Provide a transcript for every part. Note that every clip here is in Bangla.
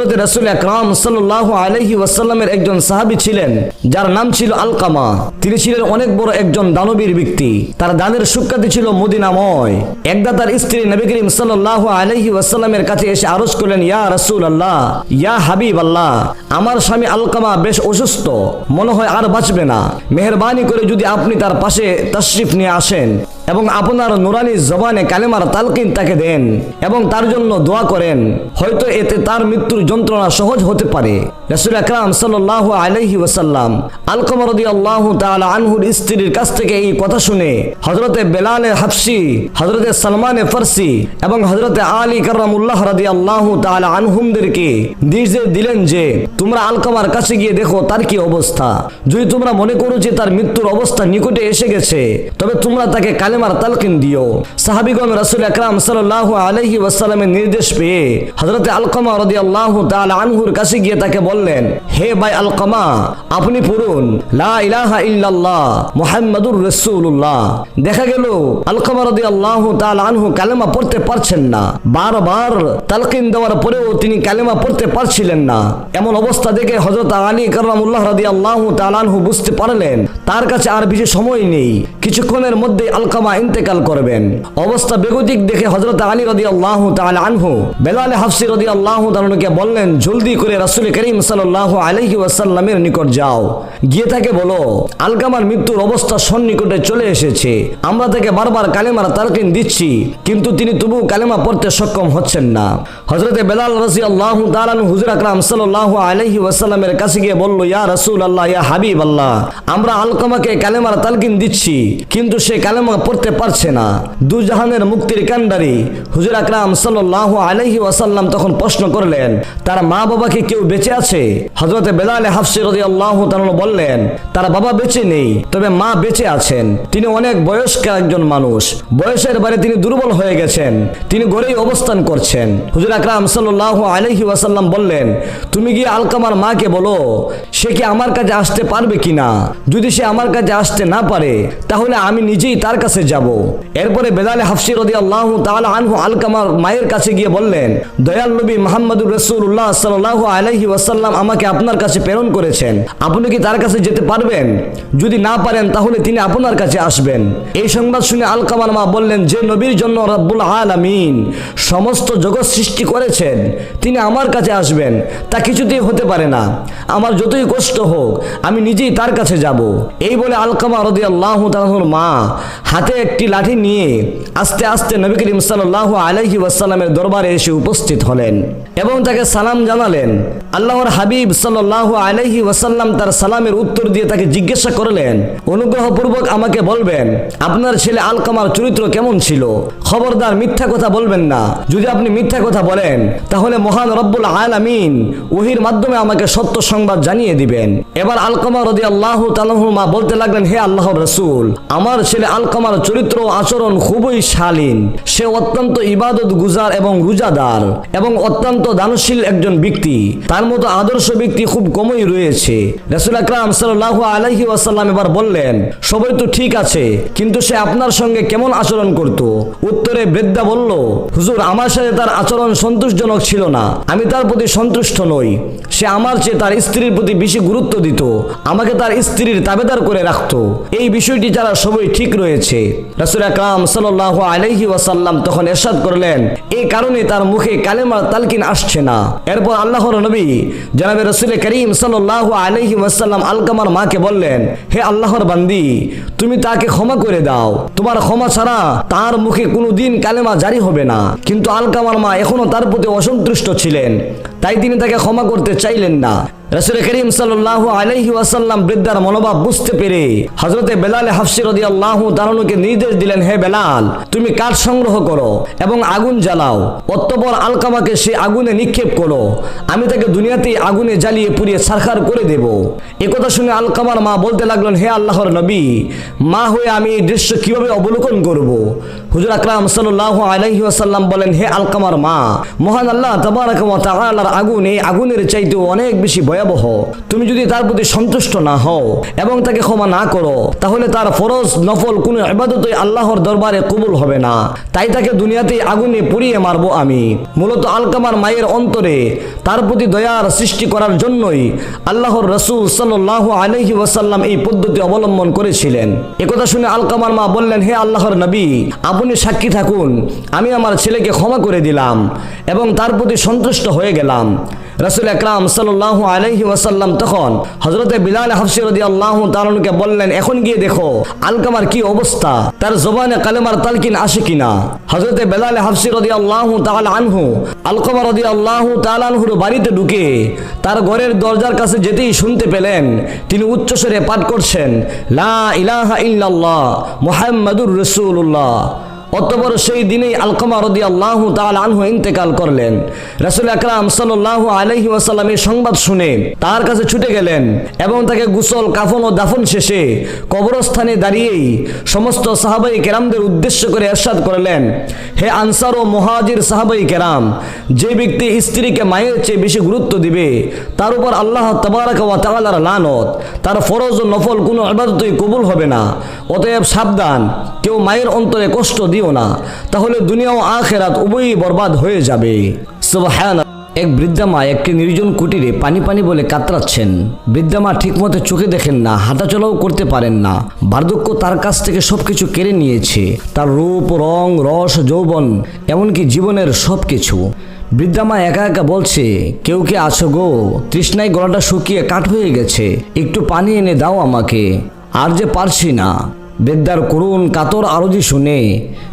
হযরত আকরাম একজন সাহাবী ছিলেন, যার নাম ছিল আলকামা। তিনি ছিলেন অনেক বড় একজন দানবীর ব্যক্তি। তার দানের সুখ্যাতি ছিল মদিনাময়। একদা তার স্ত্রী নবী করিম সাল্লাল্লাহু আলাইহি ওয়াসাল্লামের কাছে এসে আরজ করলেন, ইয়া রাসূল আল্লাহ ইয়া হাবিব আল্লাহ আমার স্বামী আলকামা বেশ অসুস্থ, মনে হয় আর বাঁচবে না। মেহরবানি করে যদি আপনি তার পাশে তশরিফ নিয়ে আসেন। এবং আপনার নুরানি জবানে কালেমার তালকিন তাকে দেন এবং তার জন্য দোয়া করেন। হয়তো এতে তার মৃত্যুর যন্ত্রণা সহজ হতে পারে। রসুল আকরাম সাল্লাহ আলাইহি ওসাল্লাম আলকমর আল্লাহ তাআলা আনহুর স্ত্রীর কাছ থেকে এই কথা শুনে হজরতে বেলালে হাফসি হজরতে সালমানে ফার্সি এবং হজরতে আলী কার্রামুল্লাহ রাদি আল্লাহ তাআলা আনহুমদেরকে নির্দেশ দিলেন যে, তোমরা আলকামার কাছে গিয়ে দেখো তার কি অবস্থা। যদি তোমরা মনে করো যে তার মৃত্যুর অবস্থা নিকটে এসে গেছে, তবে তোমরা তাকে কালেমার তালকিন দিও। সাহাবিগণ রাসূল আকরাম সাল্লাল্লাহু আলাইহি ওয়াসাল্লামের নির্দেশ পেয়ে হযরতে আলকামা রাদিয়াল্লাহু তাআলা আনহুর কাছে গিয়ে তাকে বললেন, হে ভাই আলকামা, আপনি পড়ুন, লা ইলাহা ইল্লাল্লাহ মুহাম্মাদুর রাসূলুল্লাহ। দেখা গেল, আলকামা রাদিয়াল্লাহু তাআলা আনহু কালেমা পড়তে পারছেন না। বারবার তালকিন দেওয়ার পরেও তিনি কালেমা পড়তে পারছিলেন না। এমন অবস্থা দেখে হযরত আলী কাররামুল্লাহ রাদিয়াল্লাহু তাআলা আনহু বুঝতে পারলেন, তার কাছে আর বেশি সময় নেই। কিছুক্ষণের মধ্যে আলকামা ইন্তেকাল করবেন। অবস্থা বেগতিক দেখে হজরত আলী রদি আল্লাহ আনহু বেলাল হাফসি রদি আল্লাহ তালুকে বললেন, জলদি করে রাসুল করিম সাল্লাহ আলহি ওয়াসাল্লামের নিকট যাও। গিয়ে তাকে বলো আলকামার মৃত্যুর অবস্থা সন্নিকটে চলে এসেছে। আমরা তাকে বারবার কালেমার তালকিন দিচ্ছি, কিন্তু তিনি তবু কালেমা পড়তে সক্ষম হচ্ছেন না। হযরতে বেলাল রাদিয়াল্লাহু তাআলা আনহু, হুজুর আকরাম সাল্লাল্লাহু আলাইহি ওয়াসাল্লামের কাছে গিয়ে বলল, ইয়া রাসূল আল্লাহ ইয়া হাবিব আল্লাহ আমরা আলকামাকে কালেমার তালকিন দিচ্ছি, কিন্তু সে কালেমা পড়তে পারছে না। দুজাহানের মুক্তির কান্ডারি হুজুর আকরাম সাল্লাল্লাহু আলাইহি ওয়াসাল্লাম তখন প্রশ্ন করলেন, তার মা বাবাকে কেউ বেঁচে আছে? হযরতে বেলাল হাফসি রাদিয়াল্লাহু তাআলা বললেন, তার বাবা বেঁচে নেই, তবে মা বেঁচে আছেন। তিনি অনেক বয়স্ক একজন মানুষ, বয়সের বারে তিনি দুর্বল হয়ে গেছেন, তিনি ঘরেই অবস্থান করছেন। হুজুর আকরাম সাল্লাল্লাহু আলাইহি ওয়াসাল্লাম বললেন, তুমি গিয়ে আলকামার মাকে বলো, সে কি আমার কাছে আসতে পারবে কিনা? যদি সে আমার কাছে আসতে না পারে, তাহলে আমি নিজেই তার কাছে যাব। এরপরে বেলালে হাফসি রদি আল্লাহ আনহু আলকামার মায়ের কাছে গিয়ে বললেন, দয়াল নবী মোহাম্মদুর রসুল্লাহ সাল্লাল্লাহু আলাইহি ওয়াসাল্লাম আমাকে আপনার কাছে প্রেরণ করেছেন। আপনি কি তার কাছে যেতে পারবেন? যদি না পারেন, তাহলে তিনি আপনার কাছে আসবেন। এই সংবাদ শুনে আলকামার মা বললেন, যে নবীর জন্য রব্বুল আলামিন সমস্ত জগৎ সৃষ্টি করেছেন, তিনি আমার কাছে আসবেন, তা কিছুতেই হতে পারে না। আমার যতই কষ্ট হোক, আমি নিজেই তার কাছে যাব। এই বলে আলকামা রদি আল্লাহ তাহুর মা হাতে একটি লাঠি নিয়ে আস্তে আস্তে নবী করিম সাল্লাহ আলাইহি ওয়াসাল্লামের দরবারে এসে উপস্থিত হলেন এবং তাকে সালাম জানালেন। আল্লাহর হাবিব সাল্লাহ আলাইহি ওয়াসাল্লাম তার সালামের উত্তর দিয়ে তাকে জিজ্ঞাসা করলেন, অনুগ্রহপূর্বক আমাকে বলবেন, আপনার ছেলে আলকামার চরিত্র কেমন ছিল? খবরদার মিথ্যা কথা বলবেন না। যদি আপনি মিথ্যা কথা বলেন, তাহলে মহান রব্বুল আলামিন ওহির মাধ্যমে আমাকে সত্য সংবাদ জানিয়ে দিবেন। এবার আলকামা রদি আল্লাহ মা বলতে লাগলেন, হে আল্লাহর রসুল, আমার ছেলে আলকামার চরিত্র আচরণ খুবই শালীন। সে অত্যন্ত ইবাদত গুজার এবং রোজাদার এবং অত্যন্ত দানশীল একজন ব্যক্তি। তার মতো আদর্শ ব্যক্তি খুব কমই রয়েছে। রসুল আকরাম সাল্লাহ আলাইহি ওয়াসাল্লাম এবার বললেন, সবাই তো ঠিক আছে, কিন্তু সে আপনার সঙ্গে কেমন আচরণ করত? উত্তরে বৃদ্ধা বলল, হুজুর, আমার সাথে তার আচরণ সন্তোষজনক ছিল না। আমি তার প্রতি সন্তুষ্ট নই। সে আমার চেয়ে তার স্ত্রীর প্রতি বেশি গুরুত্ব দিত। আমাকে তার স্ত্রীর তাবেদার করে রাখতো। এই বিষয়টি যারা সবই ঠিক রয়েছে। রাসুল আকরাম সাল্লাহ আলাইহি ওয়াসাল্লাম তখন এরশাদ করলেন এই কারণে তার মুখে কালেমার তালকিন আসছে না। এরপর আল্লাহর নবী জানাবে রসুল করিম সাল্লাহ আলাইহি ওয়াসাল্লাম আলকামার মাকে বললেন, হে আল্লাহর বান্দি, তুমি তাকে ক্ষমা করে দাও। তোমার ক্ষমা ছাড়া তার মুখে কোনো দিন কালেমা জারি হবে না। কিন্তু আলকামার মা এখনও তার প্রতি অসন্তুষ্ট ছিলেন। তাই তিনি তাকে ক্ষমা করতে চাইলেন না। রসুল করিম সাল্লাহ আলাইহি ওয়াসাল্লাম বৃদ্ধার মনোভাব বুঝতে পেরে হজরতে বেলাল হাফসি রদি আল্লাহ তালুকে নির্দেশ দিলেন, হে বেলাল, তুমি কাঠ সংগ্রহ করো এবং আগুন জ্বালাও। অতঃপর আলকামাকে সে আগুনে নিক্ষেপ করো। আমি তাকে দুনিয়াতেই আগুনে জ্বালিয়ে পুড়িয়ে সারখার করে দেব। একথা শুনে আলকামার মা বলতে লাগলেন, হে আল্লাহর নবী, মা হয়ে আমি এই দৃশ্য কীভাবে অবলোকন করব? হুজুর আকরাম সাল্লাহ আলাইহি ওয়াসাল্লাম বলেন, হে আলকামার মা, মহান আল্লাহ তাবারাক ওয়া তাআলার আগুন এই আগুনের চাইতে অনেক বেশি ভয়াবহ ভয়াবহ। তুমি যদি তার প্রতি সন্তুষ্ট না হও এবং তাকে ক্ষমা না করো, তাহলে তার ফরজ নফল কোনো ইবাদতই আল্লাহর দরবারে কবুল হবে না। তাই তাকে দুনিয়াতেই আগুনে পুড়িয়ে মারবো আমি। মূলত আলকামার মায়ের অন্তরে তার প্রতি দয়ার সৃষ্টি করার জন্যই আল্লাহর রসুল সাল্লাহ আলহি ওয়াসাল্লাম এই পদ্ধতি অবলম্বন করেছিলেন। একথা শুনে আলকামার মা বললেন, হে আল্লাহর নবী, আপনি সাক্ষী থাকুন। আমি আমার ছেলেকে ক্ষমা করে দিলাম এবং তার প্রতি সন্তুষ্ট হয়ে গেলাম। রসুল আকরাম সাল্লাহ আলহি ওয়াসাল্লাম তখন হজরতে বিলাল হাফসিরদি আল্লাহ তালনকে বললেন, এখন গিয়ে দেখো আলকামার কি অবস্থা? তার জবানে কালেমার তালকিন আসে কিনা? হজরতে বেলাল হাফসিরদি আল্লাহ তাল আনহু আলকামা রদি আল্লাহ তালানহুর বাড়িতে ঢুকে তার ঘরের দরজার কাছে যেতেই শুনতে পেলেন, তিনি উচ্চস্বরে পাঠ করছেন, লা ইলাহা ইল্লাল্লাহ, মুহাম্মাদুর রসুল্লাহ অতপর সেই দিনেই আলকমা রদি আল্লাহ তাল আনহু ইন্তেকাল করলেন। রাসুল আকরাম সাল্লাহ আলহি ওয়াসাল্লাম এই সংবাদ শুনে তার কাছে ছুটে গেলেন এবং তাকে গুসল, কাফন ও দাফন শেষে কবরস্থানে দাঁড়িয়েই সমস্ত সাহাবাই কেরামদের উদ্দেশ্য করে এরশাদ করলেন। হে আনসার ও মহাজির সাহাবাই কেরাম, যে ব্যক্তি স্ত্রীকে মায়ের চেয়ে বেশি গুরুত্ব দিবে, তার উপর আল্লাহ তবারক ওয়া তাআলার লানত, তার ফরজ ও নফল কোনো ইবাদতই কবুল হবে না। অতএব সাবধান, কেউ মায়ের অন্তরে কষ্ট দিও না, তাহলে দুনিয়া ও আখেরাত উভয়ই বরবাদ হয়ে যাবে। এক বৃদ্ধা মা একটি নির্জন কুটিরে পানি পানি বলে কাতরাচ্ছেন। বৃদ্ধা মা ঠিকমতো চোখে দেখেন না, হাঁটাচলাও করতে পারেন না। বার্ধক্য তার কাছ থেকে সবকিছু কেড়ে নিয়েছে। তার রূপ, রং, রস, যৌবন, এমনকি জীবনের সবকিছু। বৃদ্ধা মা একা একা বলছে, কেউ কে আছো গো? তৃষ্ণায় গলাটা শুকিয়ে কাঠ হয়ে গেছে। একটু পানি এনে দাও আমাকে। আর যে পারছি না। বৃদ্ধার করুণ কাতর আরজি শুনে,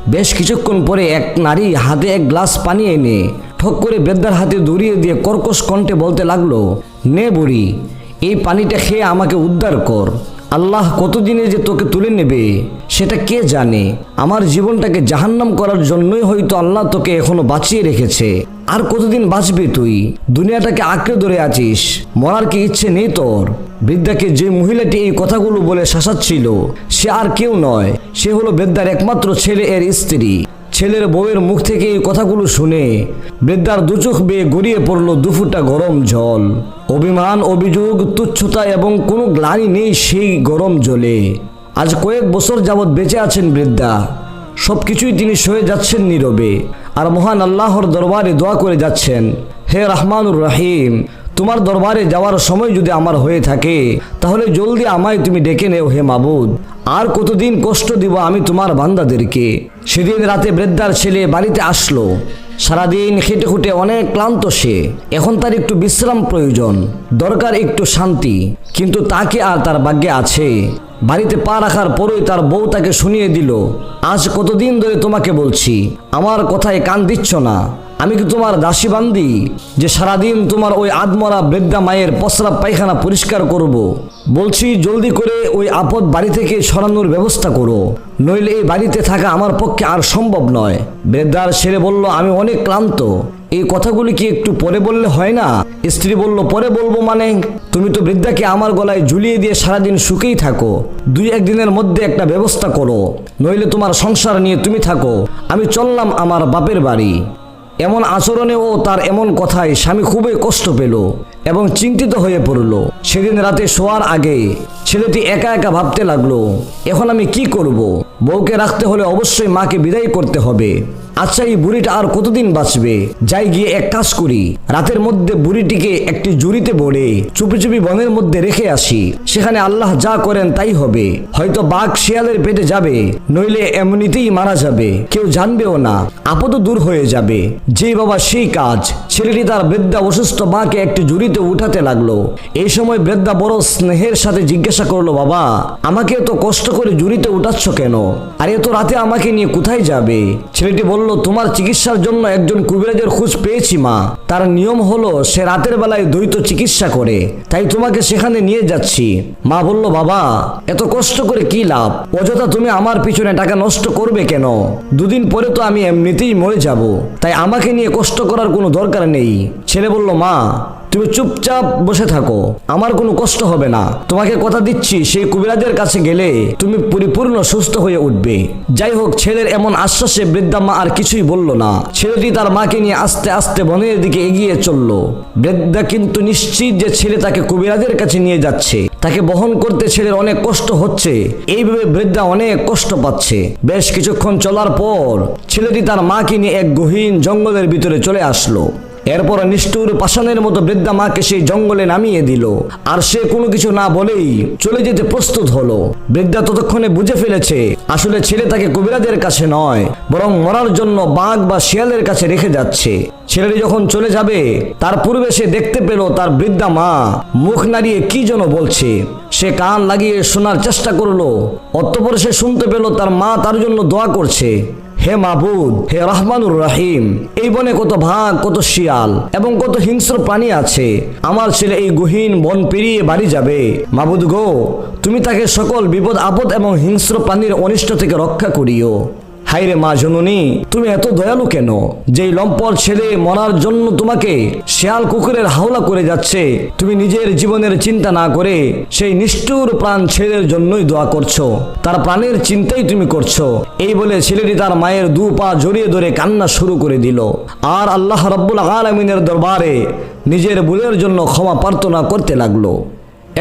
বেশ কিছুক্ষণ পরে এক নারী হাতে এক গ্লাস পানি এনে ঠক করে বেদ্দার হাতে দৌড়িয়ে দিয়ে কর্কশ কণ্ঠে বলতে লাগল, নে বুড়ি, এই পানিটা খেয়ে আমাকে উদ্ধার কর। আল্লাহ কতদিনে যে তোকে তুলে নেবে, সেটা কে জানে? আমার জীবনটাকে জাহান্নাম করার জন্যই হয়তো আল্লাহ তোকে এখনও বাঁচিয়ে রেখেছে। আর কতদিন বাঁচবে তুই? দুনিয়াটাকে আঁকড়ে ধরে আছিস। মরার কি ইচ্ছে নেই তোর? বৃদ্ধাকে যে মহিলাটি এই কথাগুলো বলে শাসাচ্ছিল, সে আর কেউ নয়। সে হলো বৃদ্ধার একমাত্র ছেলে, এর স্ত্রী। ছেলের বউয়ের মুখ থেকে এই কথাগুলো শুনে বৃদ্ধার দুচোখ বেয়ে গড়িয়ে পড়ল দুফুটা গরম জল। অভিমান, অভিযোগ, তুচ্ছতা এবং কোনো গ্লানি নেই সেই গরম জলে। আজ কয়েক বছর যাবৎ বেঁচে আছেন বৃদ্ধা। সব কিছুই তিনি সয়ে যাচ্ছেন নীরবে। আর মহান আল্লাহর দরবারে দোয়া করে যাচ্ছেন, হে রহমানুর রহিম। তোমার দরবারে যাওয়ার সময় যদি আমার হয়ে থাকে, তাহলে জলদি আমায় তুমি ডেকে নেও হে মাবুদ। আর কতদিন কষ্ট দিব আমি তোমার বান্দাদেরকে। সেদিন রাতে বৃদ্ধার ছেলে বাড়িতে আসলো। সারাদিন খেটে খুঁটে অনেক ক্লান্ত সে। এখন তার একটু বিশ্রাম প্রয়োজন, দরকার একটু শান্তি। কিন্তু তাকে আর তার ভাগ্যে আছে। বাড়িতে পা রাখার পরই তার বউ তাকে শুনিয়ে দিল, আজ কতদিন ধরে তোমাকে বলছি? আমার কথায় কান দিচ্ছ না। আমি কি তোমার দাসী বান্দি যে সারাদিন তোমার ওই আদমরা বৃদ্ধা মায়ের পসরা পায়খানা পরিষ্কার করব। বলছি, জলদি করে ওই আপদ বাড়ি থেকে সরানোর ব্যবস্থা করো। নইলে এই বাড়িতে থাকা আমার পক্ষে আর সম্ভব নয়। বৃদ্ধার ছেলে বলল, আমি অনেক ক্লান্ত। এই কথাগুলি কি একটু পরে বললে হয় না? স্ত্রী বলল, পরে বলব মানে? তুমি তো বৃদ্ধাকে আমার গলায় ঝুলিয়ে দিয়ে সারাদিন সুখেই থাকো। দুই একদিনের মধ্যে একটা ব্যবস্থা করো। নইলে তোমার সংসার নিয়ে তুমি থাকো। আমি চললাম আমার বাপের বাড়ি। এমন আচরণে ও তার এমন কথায় স্বামী খুবই কষ্ট পেল। এবং চিন্তিত হয়ে পড়ল। সেদিন রাতে শোয়ার আগে ছেলেটি একা একা ভাবতে লাগল, এখন আমি কি করব? বউকে রাখতে হলে অবশ্যই মাকে বিদায় করতে হবে। আচ্ছা এই বুড়িটা আর কতদিন বাঁচবে? যাই গিয়ে এক কাজ করি। রাতের মধ্যে বুড়িটিকে একটি জুড়িতে বড়ে চুপি চুপি বনের মধ্যে রেখে আসি। সেখানে আল্লাহ যা করেন তাই হবে। হয়তো বাঘ শিয়ালের পেটে যাবে, নইলে এমনিতেই মারা যাবে। কেউ জানবেও না আপদ দূর হয়ে যাবে। যে বাবা সেই কাজ। ছেলেটি তার বৃদ্ধা অসুস্থ মাকে একটি জুড়িতে উঠাতে লাগল। এই সময় বৃদ্ধা বড় স্নেহের সাথে জিজ্ঞাসা করল, বাবা, আমাকে এত কষ্ট করে জুড়িতে উঠাচ্ছ কেন? আর এত রাতে আমাকে নিয়ে কোথায় যাবে? ছেলেটি বলল, তোমার চিকিৎসার জন্য একজন কুবিরাজের খোঁজ পেয়েছি, মা। তার নিয়ম হলো, সে রাতের বেলায় দ্বৈত চিকিৎসা করে। তাই তোমাকে সেখানে নিয়ে যাচ্ছি। মা বলল, বাবা, এত কষ্ট করে কি লাভ? অযথা তুমি আমার পিছনে টাকা নষ্ট করবে কেন? দুদিন পরে তো আমি এমনিতেই মরে যাব। তাই আমাকে নিয়ে কষ্ট করার কোনো দরকার নেই। ছেলে বলল, মা তুমি চুপচাপ বসে থাকো। আমার কোনো কষ্ট হবে না। তোমাকে কথা দিচ্ছি, সেই কবিরাজের কাছে গেলে তুমি পরিপূর্ণ সুস্থ হয়ে উঠবে। যাই হোক, ছেলের এমন আশ্বাসে বৃদ্ধা মা আর কিছুই বলল না। ছেলেটি তার মাকে নিয়ে আস্তে আস্তে বনের দিকে এগিয়ে চলল। বৃদ্ধা কিন্তু নিশ্চিত যে ছেলে তাকে কবিরাজের কাছে নিয়ে যাচ্ছে। তাকে বহন করতে ছেলের অনেক কষ্ট হচ্ছে। এইভাবে বৃদ্ধা অনেক কষ্ট পাচ্ছে। বেশ কিছুক্ষণ চলার পর ছেলেটি তার মাকে নিয়ে এক গহীন জঙ্গলের ভিতরে চলে আসলো। এরপর নিষ্ঠুর পাষাণের মতো বৃদ্ধা মাকে সেই জঙ্গলে নামিয়ে দিল। আর সে কোনো কিছু না বলেই চলে যেতে প্রস্তুত হলো। বৃদ্ধা ততক্ষণে বুঝে ফেলেছে, আসলে ছেলে তাকে কবিরাজের কাছে নয়, বরং মরার জন্য বাঘ বা শিয়ালের কাছে রেখে যাচ্ছে। ছেলেটি যখন চলে যাবে, তার পূর্বে সে দেখতে পেল তার বৃদ্ধা মা। মুখ নাড়িয়ে কি যেন বলছে। সে কান লাগিয়ে শোনার চেষ্টা করল, অতঃপর সে শুনতে পেল তার মা তার জন্য দোয়া করছে। হে মাবুদ, হে রাহমানুর রাহিম, এই বনে কত ভাগ, কত শিয়াল এবং কত হিংস্র প্রাণী আছে। আমার ছেলে এই গহীন বন পেরিয়ে বাড়ি যাবে। মাবুদ গো, তুমি তাকে সকল বিপদ, আপদ এবং হিংস্র প্রাণীর অনিষ্ট থেকে রক্ষা করিও। হাইরে মা জননী, তুমি এত দয়ালু কেন? যেই লম্পট ছেলে মরার জন্য তোমাকে শেয়াল কুকুরের হাওলা করে যাচ্ছে, তুমি নিজের জীবনের চিন্তা না করে সেই নিষ্ঠুর প্রাণ ছেলের জন্যই দোয়া করছ। তার প্রাণের চিন্তাই তুমি করছ। এই বলে ছেলেটি তার মায়ের দু পা জড়িয়ে ধরে কান্না শুরু করে দিল। আর আল্লাহ রব্বুল আলমিনের দরবারে নিজের ভুলের জন্য ক্ষমা প্রার্থনা করতে লাগল।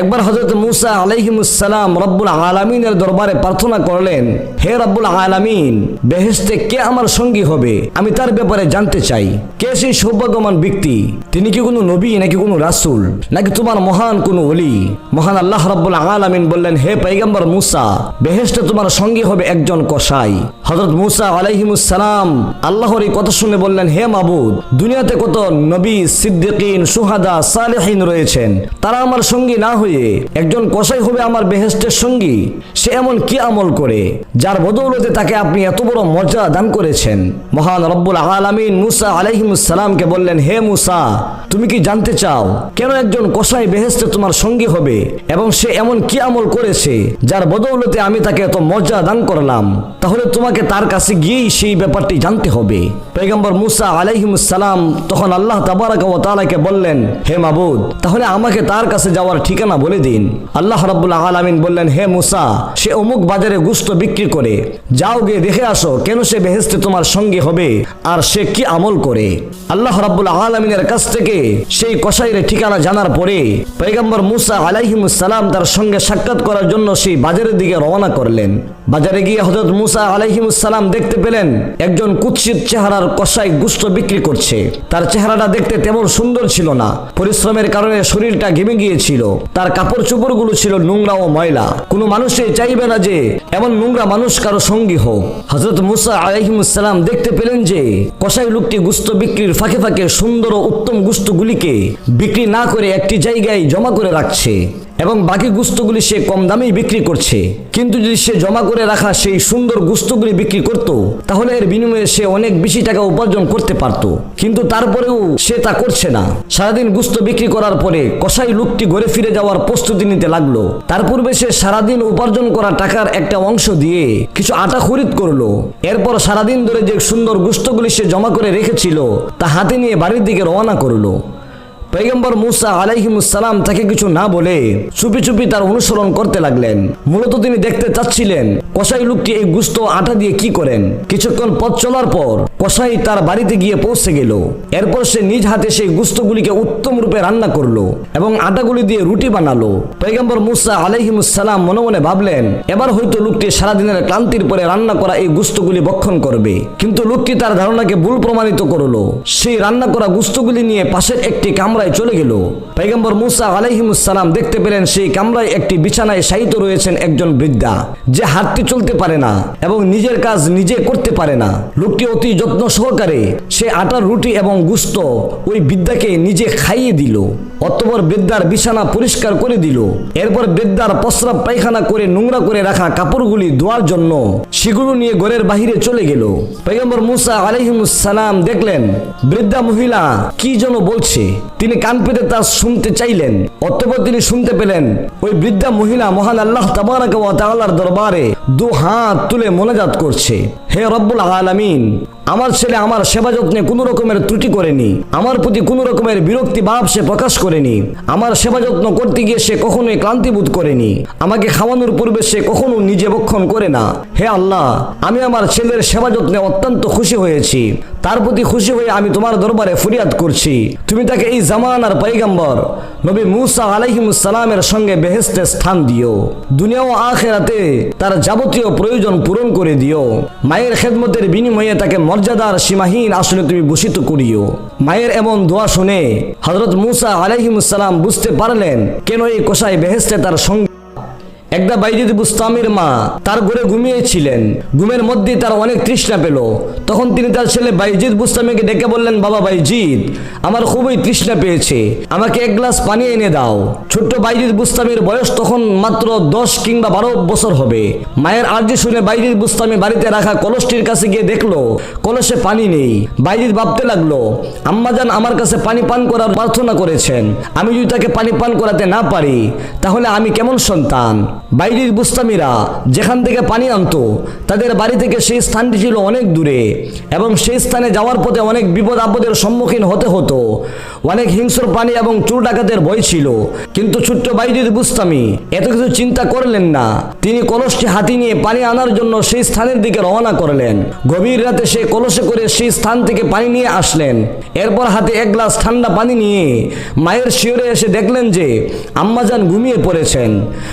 একবার হজরত মুসা আলাইহিমুসালাম রব্বুল আলামিনের দরবারে প্রার্থনা করলেন, হে রব্বুল আলামিন বেহেস্তে কে আমার সঙ্গী হবে? আমি তার ব্যাপারে জানতে চাই। কে সেই সৌভাগ্যবান ব্যক্তি? তিনি কি কোনো নবী নাকি কোনো রাসূল? নাকি তোমার মহান কোনো অলি মহান আল্লাহ রব্বুল আলামিন বললেন, হে পৈগম্বর মুসা বেহেস্তে তোমার সঙ্গী হবে একজন কসাই। হজরত মুসা আলাইহিমুসালাম আল্লাহর এই কথা শুনে বললেন, হে মাবুদ, দুনিয়াতে কত নবী, সিদ্দিকিন, সুহাদা, সালেহিন রয়েছেন। তারা আমার সঙ্গী না হয়ে একজন কসাই হবে আমার বেহেস্টের সঙ্গী, সে এমন কি আমল করে? যার বদৌলতে তাকে আপনি এত বড় মর্যাদা দান করেছেন। মহান রব্বুল আলামিন মুসা আলাইহিমুসালামকে বললেন, হে মুসা, তুমি কি জানতে চাও কেন একজন কসাই বেহেস্তে তোমার সঙ্গী হবে এবং সে এমন কি আমল করেছে, যার বদৌলতে আমি তাকে এত মর্যাদা দান করলাম? তাহলে তোমাকে তার কাছে গিয়েই সেই ব্যাপারটি জানতে হবে। পেগম্বর মুসা আলাইহিমুসালাম তখন আল্লাহ তাবারাক বললেন, হে মাবুদ, তাহলে আমাকে তার কাছে যাওয়ার ঠিকানা বলে দিন। আল্লাহ রাব্বুল আলামিন বললেন, হে মুসা, সে অমুক বাজারে গুস্ত বিক্রি করে। যাও গিয়ে দেখে আসো কেন সে বেহেস্তে তোমার সঙ্গে হবে আর সে কি আমল করে? আল্লাহ রাব্বুল আলামিনের কাছ থেকে সেই কসাইয়ের ঠিকানা জানার পরে পৈগম্বর মুসা আলাইহিমুসালাম তার সঙ্গে সাক্ষাৎ করার জন্য সেই বাজারের দিকে রওনা করলেন। বাজারে গিয়ে হজরত মুসা আলাইহিমুসালাম দেখতে পেলেন একজন কুৎসিত চেহারার কসাই গুস্ত বিক্রি করছে। তার চেহারাটা দেখতে তেমন সুন্দর ছিল না। পরিশ্রমের কারণে শরীরটা ঘেমে গিয়েছিল। তার কাপড় চোপড়গুলো ছিল নোংরা ও ময়লা। কোনো মানুষে চাইবে না যে এমন নোংরা মানুষ কারও সঙ্গী হোক। হজরত মুসা আলাইহিমুসালাম দেখতে পেলেন যে কসাই লোকটি গুস্ত বিক্রির ফাঁকে ফাঁকে সুন্দর ও উত্তম গুস্তগুলিকে বিক্রি না করে একটি জায়গায় জমা করে রাখছে। এবং বাকি গুস্তগুলি সে কম দামেই বিক্রি করছে। কিন্তু যদি সে জমা করে রাখা সেই সুন্দর গুস্তগুলি বিক্রি করত, তাহলে এর বিনিময়ে সে অনেক বেশি টাকা উপার্জন করতে পারত। কিন্তু তারপরেও সে তা করছে না। সারাদিন গুস্ত বিক্রি করার পরে কসাই লোকটি ঘরে ফিরে যাওয়ার প্রস্তুতি নিতে লাগল। তার পূর্বে সে সারাদিন উপার্জন করা টাকার একটা অংশ দিয়ে কিছু আটা খরিদ করল। এরপর সারাদিন ধরে যে সুন্দর গুস্তগুলি সে জমা করে রেখেছিল, তা হাতে নিয়ে বাড়ির দিকে রওনা করল। পৈগম্বর মুসা আলাইহিমুসালাম তাকে কিছু না বলে চুপি চুপি তার অনুসরণ করতে লাগলেন। মূলত তিনি দেখতে চাচ্ছিলেন, কসাই লোকটি এই গুস্ত আটা দিয়ে কি করেন? কিছুক্ষণ পথ চলার পর কসাই তার বাড়িতে গিয়ে পৌঁছে গেল। এরপর সে নিজ হাতে সেই গুস্তগুলিকে উত্তম রূপে রান্না করল এবং আটাগুলি দিয়ে রুটি বানালো। পৈগম্বর মুসা আলাইহিমুসালাম মনে মনে ভাবলেন, এবার হয়তো লোকটি সারাদিনের ক্লান্তির পরে রান্না করা এই গুস্তগুলি বক্ষণ করবে। কিন্তু লোকটি তার ধারণাকে ভুল প্রমাণিত করল। সেই রান্না করা গুস্তগুলি নিয়ে পাশের একটি কামরায় চলে গেল। পেগম্বর মুসা আলাইহিমুসালাম দেখতে পেলেন সেই কামরায় একটি বিছানায় শায়িত রয়েছেন একজন বৃদ্ধা। যে হাঁটতে চলতে পারে না এবং নিজের কাজ নিজে করতে পারে না। লোকটি অতি যত্ন সহকারে সে আটার রুটি এবং গুস্ত ওই বৃদ্ধাকে নিজে খাইয়ে দিল। অতপর বৃদ্ধার বিছানা পরিষ্কার করে দিল। এরপর বৃদ্ধার প্রস্রাব পায়খানা করে নোংরা করে রাখা কাপড়গুলি ধোয়ার জন্য সেগুলো নিয়ে ঘরের বাহিরে চলে গেল। পৈগম্বর মুসা আলাইহিমুসালাম দেখলেন, বৃদ্ধা মহিলা কি যেন বলছে। তিনি কান পেতে তা শুনতে চাইলেন, অতপর তিনি শুনতে পেলেন, ওই বৃদ্ধা মহিলা মহান আল্লাহ তাবারাক ওয়া তাআলার দরবারে দু হাত তুলে মোনাজাত করছে। হে রব্বুল আলামিন আমার ছেলে আমার সেবা যত্নে কোনো রকমের ত্রুটি করেনি। আমার প্রতি কোনো রকমের বিরক্তি ভাব সে প্রকাশ করেনি। আমার সেবা যত্ন করতে গিয়ে সে কখনোই ক্লান্তিবোধ করেনি। আমাকে খাওয়ানোর পূর্বে সে কখনো নিজে বক্ষণ করে না। হে আল্লাহ, আমি আমার ছেলের সেবা যত্নে অত্যন্ত খুশি হয়েছি। তার প্রতি খুশি হয়ে আমি তোমার দরবারে ফরিয়াদ করছি। তুমি তাকে এই জামানার পৈগম্বর নবী মুসা আলাইহিমুসালামের সঙ্গে বেহেস্তে স্থান দিও। দুনিয়া ও আখেরাতে তার যাবতীয় প্রয়োজন পূরণ করে দিও। মায়ের খেদমতের বিনিময়ে তাকে মর্যাদার সীমাহীন আসনে তুমি ভূষিত করিও। মায়ের এমন দোয়া শুনে হজরত মুসা আলাইহিমুসালাম বুঝতে পারলেন কেন এই কোষায় বেহেস্তে তার সঙ্গে একদা বাইজিদ বুস্তামির মা তার ঘরে ঘুমিয়েছিলেন। ঘুমের মধ্যে তার অনেক তৃষ্ণা পেল। তখন তিনি তার ছেলে বাইজিদ বুস্তামিকে ডেকে বললেন, বাবা বাইজিদ, আমার খুবই তৃষ্ণা পেয়েছে। আমাকে এক গ্লাস পানি এনে দাও। ছোট্ট বাইজিদ বুস্তামির বয়স তখন মাত্র দশ কিংবা বারো বছর হবে। মায়ের আর্জি শুনে বাইজিদ বুস্তামি বাড়িতে রাখা কলসটির কাছে গিয়ে দেখল, কলসে পানি নেই। বাইজিদ ভাবতে লাগল আম্মাজান আমার কাছে পানি পান করার প্রার্থনা করেছেন। আমি যদি তাকে পানি পান করাতে না পারি, তাহলে আমি কেমন সন্তান? বাইরির বুস্তামিরা যেখান থেকে পানি আনতো, তাদের বাড়ি থেকে সেই স্থানটি ছিল অনেক দূরে এবং সেই স্থানে যাওয়ার পথে অনেক বিপদ আপদের সম্মুখীন হতে হতো। অনেক হিংস্র প্রাণী এবং চোর ডাকাতের ভয় ছিল। কিন্তু ছোট্ট বাইরির বুস্তামি এত কিছু চিন্তা করলেন না। তিনি কলসটি হাতি নিয়ে পানি আনার জন্য সেই স্থানের দিকে রওনা করলেন। গভীর রাতে সে কলসে করে সেই স্থান থেকে পানি নিয়ে আসলেন। এরপর হাতে এক গ্লাস ঠান্ডা পানি নিয়ে মায়ের শিওরে এসে দেখলেন যে আম্মাজান ঘুমিয়ে পড়েছেন।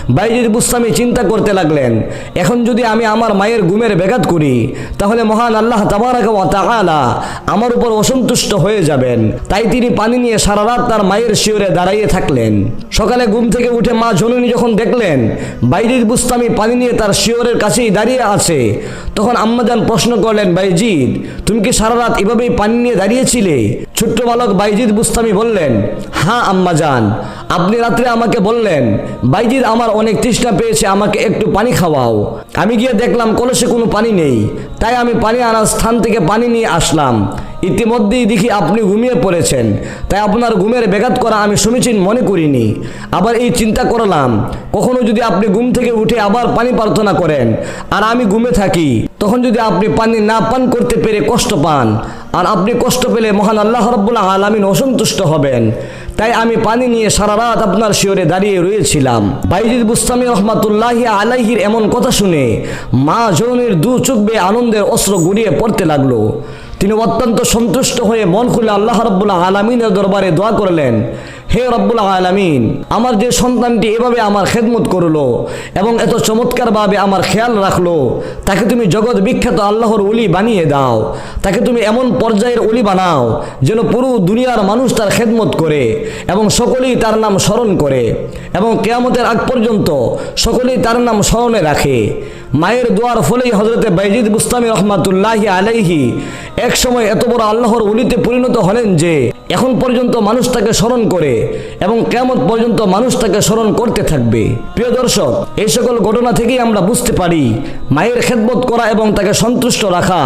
বাইজিদ বুস্তামি চিন্তা করতে লাগলেন, এখন যদি আমি আমার মায়ের ঘুমের ব্যাঘাত করি, তাহলে মহান আল্লাহ তাবারাক তাআলা আমার উপর অসন্তুষ্ট হয়ে যাবেন। তাই তিনি পানি নিয়ে সারা রাত তার মায়ের শিওরে দাঁড়াইয়ে থাকলেন। সকালে ঘুম থেকে উঠে মা জননী যখন দেখলেন, বাইরের বুস্তামি পানি নিয়ে তার শিওরের কাছেই দাঁড়িয়ে আছে, তখন আম্মাজান প্রশ্ন করলেন বাইজিদ তুমি কি সারা রাত এভাবেই পানি নিয়ে দাঁড়িয়েছিলে? ছোট্ট বালক বাইজিদ বুস্তামি বললেন হ্যাঁ আম্মা যান আপনি রাত্রে আমাকে বললেন, বাইজিদ, আমার অনেক তৃষ্ণা পেয়েছে, আমাকে একটু পানি খাওয়াও। আমি গিয়ে দেখলাম কলসে কোনো পানি নেই। তাই আমি পানি আনার স্থান থেকে পানি নিয়ে আসলাম। ইতিমধ্যেই দেখি আপনি ঘুমিয়ে পড়েছেন। তাই আপনার ঘুমের ব্যাঘাত করা আমি সমীচীন মনে করিনি। আবার এই চিন্তা করলাম, কখনো যদি আপনি ঘুম থেকে উঠে আবার পানি প্রার্থনা করেন, আর আমি ঘুমে থাকি, তখন যদি আপনি পানি না পান করতে পেরে কষ্ট পান, আর আপনি কষ্ট পেলে মহান আল্লাহ রব্বুল্লাহ আলমিন অসন্তুষ্ট হবেন। তাই আমি পানি নিয়ে সারা রাত আপনার শিওরে দাঁড়িয়ে রয়েছিলাম। বাইজিদ বুস্তামি রহমাতুল্লাহি আলাইহির এমন কথা শুনে মা জননীর দু চোখ বেয়ে আনন্দের অস্ত্র গুড়িয়ে পড়তে লাগল। তিনি অত্যন্ত সন্তুষ্ট হয়ে মন খুলে আল্লাহ রব্বুল্লাহ আলমিনের দরবারে দোয়া করলেন। হে রব্বুল্লাহ আলমিন, আমার যে সন্তানটি এভাবে আমার খেদমত করল এবং এত চমৎকারভাবে আমার খেয়াল রাখল, তাকে তুমি জগৎ বিখ্যাত আল্লাহর উলি বানিয়ে দাও, তাকে তুমি এমন পর্যায়ের অলি বানাও যেন পুরো দুনিয়ার মানুষ তার খেদমত করে এবং সকলেই তার নাম স্মরণ করে এবং কেয়ামতের আগ পর্যন্ত সকলেই তার নাম স্মরণে রাখে। মায়ের দোয়ার ফলেই হজরতে বাইজিদ বুস্তামি রহমাতুল্লাহি আলাইহি এক সময় এত বড় আল্লাহর উলিতে পরিণত হলেন যে, এখন পর্যন্ত মানুষ তাকে স্মরণ করে এবং কেমন পর্যন্ত মানুষ তাকে স্মরণ করতে থাকবে। প্রিয় দর্শক, এই সকল ঘটনা থেকেই আমরা বুঝতে পারি, মায়ের খেদমত করা এবং তাকে সন্তুষ্ট রাখা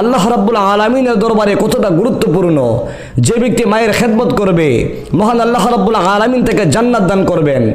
আল্লাহ রাব্বুল আলমিনের দরবারে কতটা গুরুত্বপূর্ণ। যে ব্যক্তি মায়ের খেদমত করবে, মহান আল্লাহ রাব্বুল আলমিন তাকে জান্নাত দান করবেন।